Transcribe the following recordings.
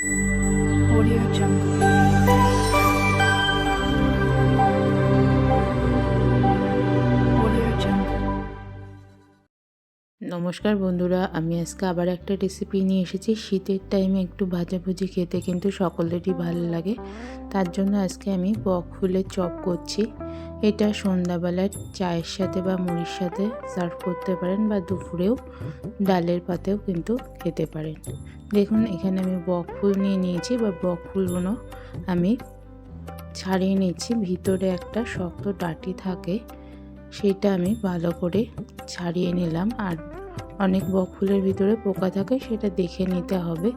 Audio Jungle. নমস্কার বন্ধুরা, আমি আজকে আবার একটা রেসিপি নিয়ে এসেছি। শীতের টাইমে একটু ভাজাভুজি খেতে কিন্তু সকলেরই ভালো লাগে। তার জন্য আজকে আমি বক ফুলের চপ করছি। এটা সন্ধ্যাবেলায় চায়ের সাথে বা মুড়ির সাথে সার্ভ করতে পারেন বা দুপুরেও ডালের পাতেও কিন্তু খেতে পারেন। দেখুন, এখানে আমি বক ফুল নিয়ে নিয়েছি বা বক ফুলগুলো আমি ছাড়িয়ে নিয়েছি ভিতরে একটা শক্ত ডাটি থাকে, সেটা আমি ভালো করে ছাড়িয়ে নিলাম। আর অনেক বকফুলের ভিতরে পোকা থাকে সেটা দেখে নিতে হবে।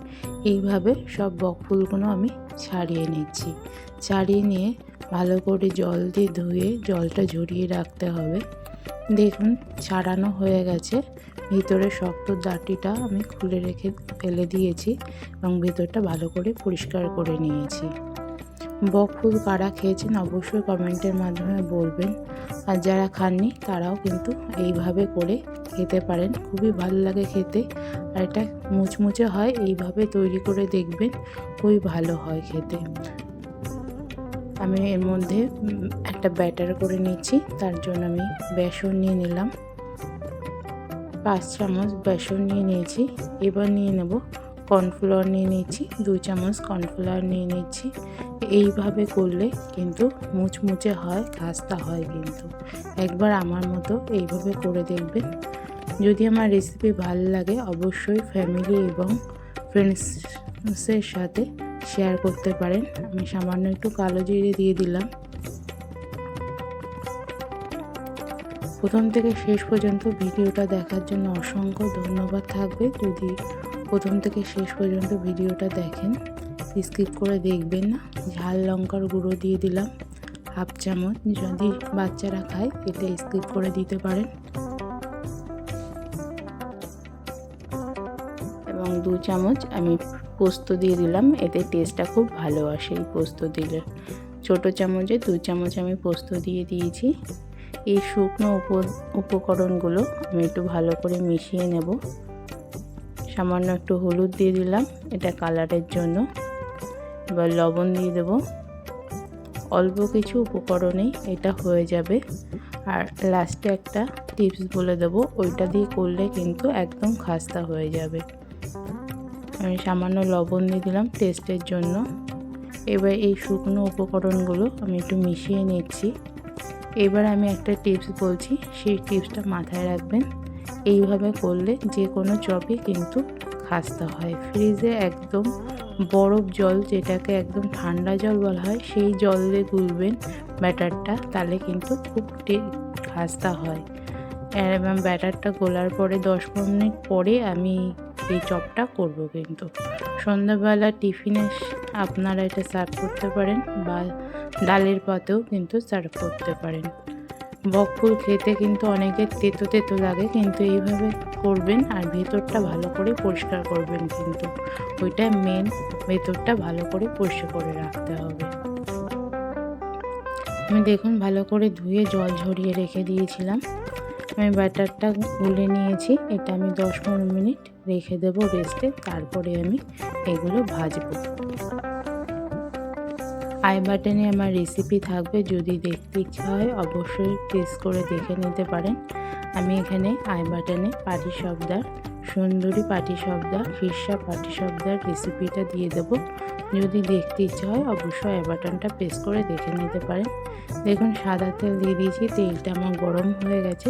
এইভাবে সব বকফুলগুলো আমি ছাড়িয়ে নিচ্ছি। ছাড়িয়ে নিয়ে ভালো করে জল দিয়ে ধুয়ে জলটা ঝরিয়ে রাখতে হবে। দেখুন, ছাড়ানো হয়ে গেছে। ভিতরে শক্ত দাঁটিটা আমি খুলে রেখে ফেলে দিয়েছি এবং ভিতরটা ভালো করে পরিষ্কার করে নিয়েছি। বক ফুল কারা খেয়েছেন অবশ্যই কমেন্টের মাধ্যমে বলবেন। আর যারা খাননি, তারাও কিন্তু এইভাবে করে খেতে পারেন, খুবই ভালো লাগে খেতে। আর এটা মুচমুচে হয়, এইভাবে তৈরি করে দেখবেন, খুবই ভালো হয় খেতে। আমি এর মধ্যে একটা ব্যাটার করে নিচ্ছি, তার জন্য আমি বেসন নিয়ে নিলাম। পাঁচ চামচ বেসন নিয়ে নিয়েছি, এবার নিয়ে নেব কর্নফ্লাওয়ার নিয়ে নিচ্ছি, দুই চামচ কর্নফ্লাওয়ার নিয়ে নিচ্ছি। এইভাবে করলে কিন্তু মুচমুচে হয় খাস্তা হয় কিন্তু। একবার আমার মতো এইভাবে করে দেখবেন। যদি আমার রেসিপি ভালো লাগে, অবশ্যই ফ্যামিলি এবং ফ্রেন্ডসের সাথে শেয়ার করতে পারেন। আমি সামান্য একটু কালো জিরে দিয়ে দিলাম। প্রথম থেকে শেষ পর্যন্ত ভিডিওটা দেখার জন্য অসংখ্য ধন্যবাদ থাকবে। যদি প্রথম থেকে শেষ পর্যন্ত ভিডিওটা দেখেন স্কিপ করে দেখবেন না। ঝাল লঙ্কার গুঁড়ো দিয়ে দিলাম, হাফ চামচ। যদি বাচ্চারা খায়, এটা স্কিপ করে দিতে পারেন। দু চামচ আমি পোস্ত দিয়ে দিলাম, এতে টেস্টটা খুব ভালো আসে এই পোস্ত দিলে। ছোটো চামচে দু চামচ আমি পোস্ত দিয়ে দিয়েছি। এই শুকনো উপ, উপকরণগুলো আমি একটু ভালো করে মিশিয়ে নেব। সামান্য একটু হলুদ দিয়ে দিলাম, এটা কালারের জন্য। এবার লবণ দিয়ে দেব। অল্প কিছু উপকরণেই এটা হয়ে যাবে। আর লাস্টে একটা টিপস বলে দেব, ওইটা দিয়ে করলে কিন্তু একদম খাস্তা হয়ে যাবে। আমি সামান্য লবণ দিয়ে দিলাম টেস্টের জন্য। এবার এই শুকনো উপকরণগুলো আমি একটু মিশিয়ে নিচ্ছি। এবার আমি একটা টিপস বলছি, সেই টিপসটা মাথায় রাখবেন। এইভাবে করলে যে কোনো চপই কিন্তু খাস্তা হয়। ফ্রিজে একদম বরফ জল যেটাকে একদম ঠান্ডা জল বলা হয়, সেই জল দিয়ে গুলবেন ব্যাটারটা, তাহলে কিন্তু খুব খাস্তা হয়। ব্যাটারটা গোলার পরে দশ পনেরো মিনিট পরে আমি এই চপটা করব কিন্তু। সন্ধ্যাবেলা টিফিনে আপনারা এটা সার্ভ করতে পারেন বা ডালের পাতেও কিন্তু সার্ভ করতে পারেন। বকফুল খেতে কিন্তু অনেকের তেতো তেতো লাগে কিন্তু এইভাবে করবেন আর ভেতরটা ভালো করে পরিষ্কার করবেন কিন্তু। ওইটা মেন ভেতরটা ভালো করে পরিষ্কার করে রাখতে হবে। আমি দেখুন ভালো করে ধুয়ে জল ঝরিয়ে রেখে দিয়েছিলাম। আমি ব্যাটারটা গুলে নিয়েছি, এটা আমি দশ পনেরো মিনিট রেখে দেবো রেস্টে তারপরে আমি এগুলো ভাজবো। আই বাটনে আমার রেসিপি থাকবে, যদি দেখতে ইচ্ছা হয় অবশ্যই টেস্ট করে দেখে নিতে পারেন। আমি এখানে আই বাটনে পাটি সবদার সুন্দরী পাটি সবদার ফিরসা পাটি সবদার রেসিপিটা দিয়ে দেবো। যদি দেখতে ইচ্ছা হয়, অবশ্যই আই বাটনটা প্রেস করে দেখে নিতে পারেন। দেখুন, সাদা তেল দিয়ে দিয়েছি, তেলটা আমার গরম হয়ে গেছে।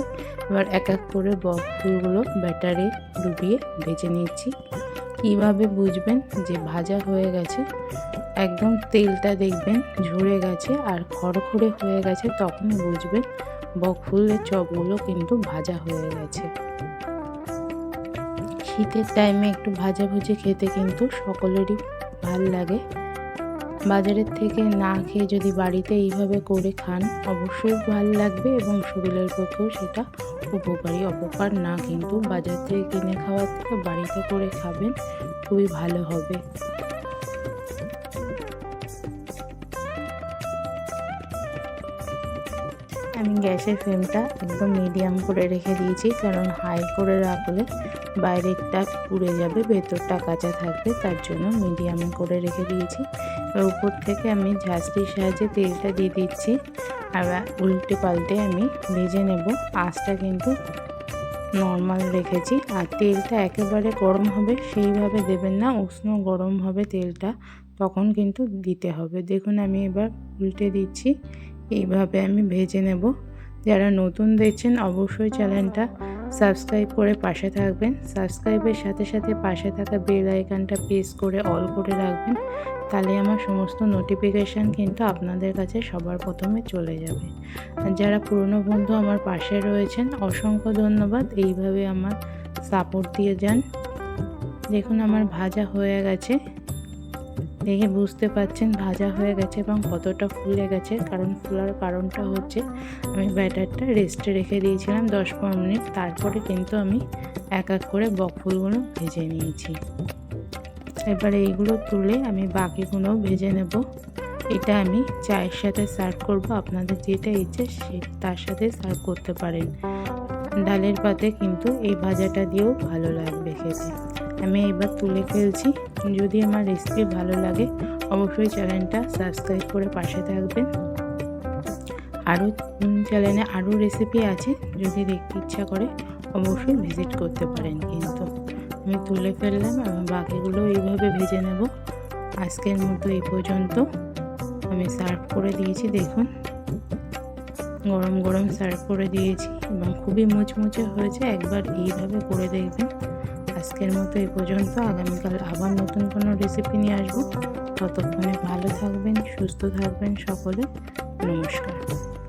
এবার এক এক করে বকফুলগুলো ব্যাটারে ডুবিয়ে ভেজে নিচ্ছি। কীভাবে বুঝবেন যে ভাজা হয়ে গেছে? একদম তেলটা দেখবেন ঝরে গেছে আর খড়খড়ে হয়ে গেছে, তখন বুঝবেন বকফুলের চপগুলো কিন্তু ভাজা হয়ে গেছে। শীতের টাইমে একটু ভাজা ভুজি খেতে কিন্তু সকলেরই ভালো লাগে। বাজারের থেকে না খেয়ে যদি বাড়িতে এইভাবে করে খান, অবশ্যই ভালো লাগবে এবং শরীরের পক্ষেও সেটা উপকারী। অপকার না, কিন্তু বাজার থেকে কিনে খাওয়ার থেকে বাড়িতে করে খাবেন, খুবই ভালো হবে। আমি গ্যাসের ফ্লেমটা একদম মিডিয়াম করে রেখে দিয়েছি, কারণ হাই করে রাখলে বাইরেরটা পুড়ে যাবে, ভেতরটা কাঁচা থাকবে, তার জন্য মিডিয়ামে করে রেখে দিয়েছি। আর উপর থেকে আমি ঝাঁঝরির সাহায্যে তেলটা দিয়ে দিচ্ছি। আর উল্টে পাল্টে আমি ভেজে নেব। আঁচটা কিন্তু নর্মাল রেখেছি। আর তেলটা একেবারে গরম হবে, সেইভাবে দেবেন না, উষ্ণ গরম হবে তেলটা, তখন কিন্তু দিতে হবে। দেখুন, আমি এবার উল্টে দিচ্ছি। এইভাবে আমি ভেজে নেব। যারা নতুন দেখছেন, অবশ্যই চ্যানেলটা সাবস্ক্রাইব করে পাশে থাকবেন। সাবস্ক্রাইবের সাথে সাথে পাশে থাকা বেল আইকনটা প্রেস করে অল করে রাখবেন। তাহলে আমার সমস্ত নোটিফিকেশান কিন্তু আপনাদের কাছে সবার প্রথমে চলে যাবে। যারা পুরনো বন্ধু আমার পাশে রয়েছেন, অসংখ্য ধন্যবাদ। এইভাবে আমার সাপোর্ট দিয়ে যান। দেখুন, আমার ভাজা হয়ে গেছে। দেখে বুঝতে পাচ্ছেন ভাজা হয়ে গেছে এবং কতটা ফুলে গেছে। কারণ ফুলার কারণটা হচ্ছে আমি ব্যাটারটা রেস্টে রেখে দিয়েছিলাম দশ পনেরো মিনিট। তারপরে কিন্তু আমি এক এক করে বকফুলগুলো ভেজে নিয়েছি। এবার এইগুলো তুলে আমি বাকিগুলো ভেজে নেব। এটা আমি চায়ের সাথে সার্ভ করব। আপনাদের যেটা ইচ্ছে সে তার সাথে সার্ভ করতে পারেন। ডালের পাতে কিন্তু এই ভাজাটা দিয়েও ভালো লাগবে খেতে। আমি এবার তুলে ফেলছি। যদি আমার রেসিপি ভালো লাগে, অবশ্যই চ্যানেলটা সাবস্ক্রাইব করে পাশে থাকবেন। আরও চ্যানেলে আরও রেসিপি আছে, যদি দেখতে ইচ্ছা করে, অবশ্যই ভিজিট করতে পারেন কিন্তু। আমি তুলে ফেললাম এবং বাকিগুলো এইভাবে ভেজে নেব। আজকের মতো এই পর্যন্ত। আমি সার্ভ করে দিয়েছি, দেখুন। গরম গরম সার্ভ করে দিয়েছি এবং খুবই মুচমুচে হয়েছে, একবার এইভাবে করে দেখবেন। আজকের মতো এই পর্যন্ত। আগামীকাল আবার নতুন কোনো রেসিপি নিয়ে আসব। ততক্ষণে ভালো থাকবেন, সুস্থ থাকবেন সকলে। নমস্কার।